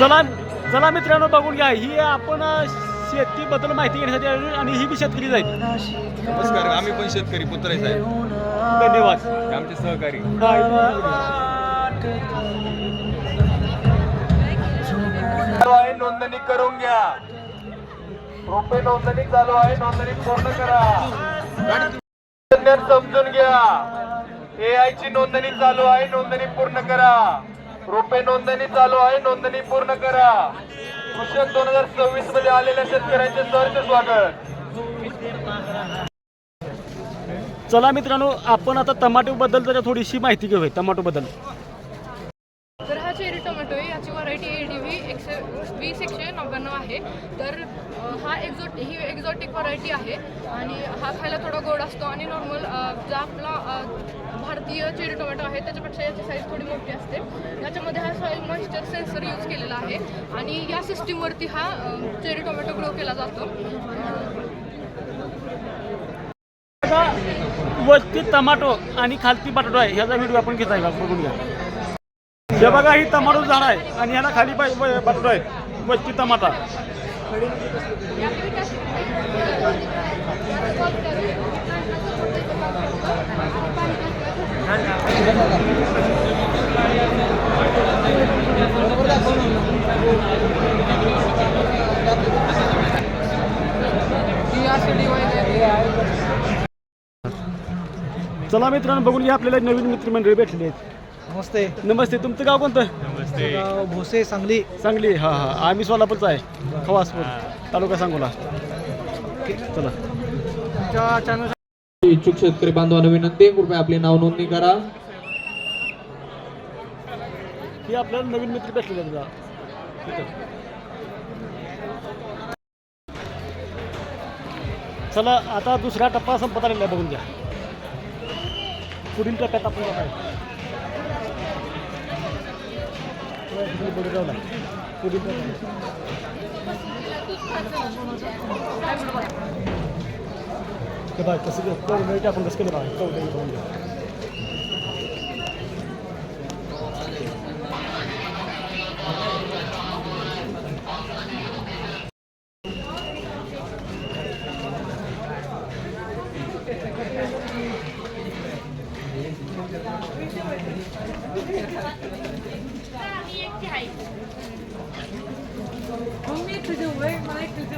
चला चला मित्रांनो बघून घ्या. ही आपण शेतीबद्दल माहिती घेण्यासाठी आलो आणि ही बी शेतकरीच आहेत. नमस्कार आम्ही पण शेतकरी पुत्र आहे साहेब. धन्यवाद. आमचे सहकारी. चालू आहे नोंदणी करून घ्या. रुपये नोंदणी चालू आहे नोंदणी पूर्ण करा. समजून घ्या. एआय ची नोंदणी चालू आहे नोंदणी पूर्ण करा. रुपये नोंदणी चालू आहे. नोंदणी पूर्ण करा. कृषक दोन हजार सव्वीसमध्ये आलेल्या शेतकऱ्यांचे सहर्ष स्वागत. चला मित्रांनो आपण आता टमाटो बद्दल जरा थोडीशी माहिती घेऊया. टमाटो बद्दल तर हा चेरी टोमॅटो आहे याची व्हरायटी ए डी व्ही एकशे वीस एकशे नव्याण्णव आहे. तर हा एक्झॉट ही एक्झॉटिक व्हरायटी आहे. आणि हा खायला थोडा गोड असतो आणि नॉर्मल जो आपला भारतीय चेरी टोमॅटो आहे त्याच्यापेक्षा याची साईज थोडी मोठी असते. याच्यामध्ये हा सॉईल मॉइश्चर सेन्सर यूज केलेला आहे. आणि या सिस्टीमवरती हा चेरी टोमॅटो ग्रो केला जातो. वरती टमाटो आणि खालती बटाटो आहे ह्याचा व्हिडिओ आपण घेत आहे बघून घ्या. हे बघा ही टमाटो झाड आहे. आणि ह्याला खाली पाय बाय- बटाटो आहे वरती टमाटा चला मित्रांनो बघून घ्या आपल्याला नवीन मित्रमंडळी भेटले आहेत. नमस्ते. नमस्ते तुमचं गाव कोणतं? गाव भोसे सांगली. सांगली हां हां. आम्ही सोलापूरचा आहे. खवासपूर. तालुका सांगोला. चला. तुमच्या चॅनल इच्छुक शेतकरी बांधवांना विनंती आहे, कृपया आपले नाव नोंदणी करा. ही आपल्याला नवीन मित्र बघा. इथं. चला आता दुसरा टप्पा संपत आलेला आहे बघून घ्या. पुढील टप्प्यात आपण जात आहे पुढे जाऊ ना. पुढील टप्प्यात. हे बघा कसं घे- कवडे आपण कसं केलं बघा कवडे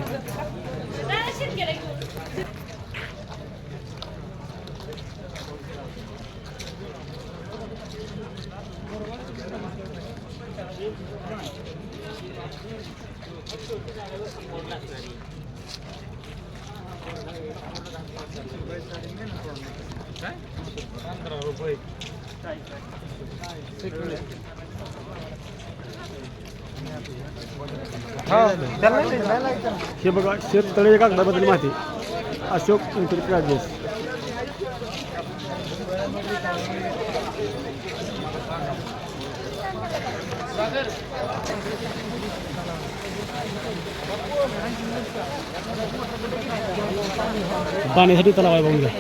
बघून घ्या हे बघा शेततळे कागदाबद्दल माहिती. अशोक एंटरप्राइजेस पाण्यासाठी तलाव आहे बघून घ्या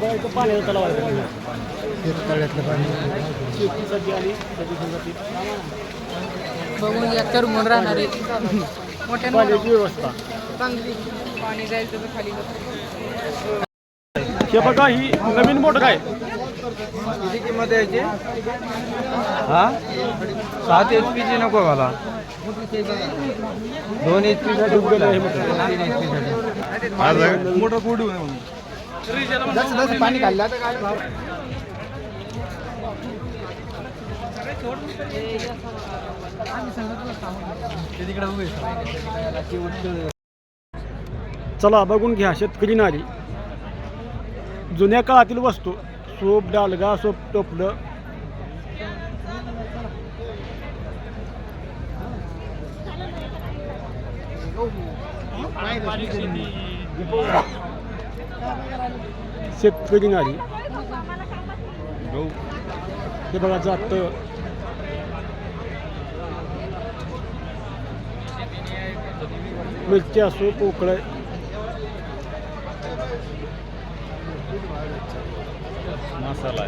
बघा इथं पाण्याचा तलाव आहे बघून घ्या. तळ्यातलं पाणी शेतीसाठी आणि प्रदूषणासाठी बघून या तर म्हणून राहणार आहे. मोठ्या पाण्याची व्यवस्था. चांगली. पाणी जाईल तर खाली हे बघा ही नवीन मोटर आहे. किती किंमत आहे याची? हा? सात एच पीची नको मला. दोन एच पी साठी हे मोटर. तीन एच पी साठी पाणी कोडी म्हणून पाणी भाव चला बघून घ्या शेतकरी नारी. जुन्या काळातील वस्तू सोप डालगा सोप टोपलं. शेतकरी नारी. हे बघा जात. मिरची असो पोकळ. मसाला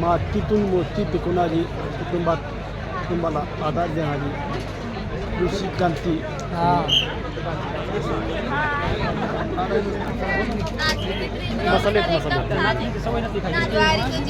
मातीतून मोती पिकवणारी कुटुंबात कुटुंबाला आधार देणारी कृषी क्रांती. मसाले ज्वारीचं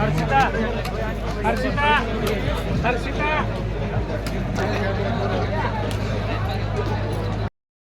हर्षिता हर्षिता हर्षिता.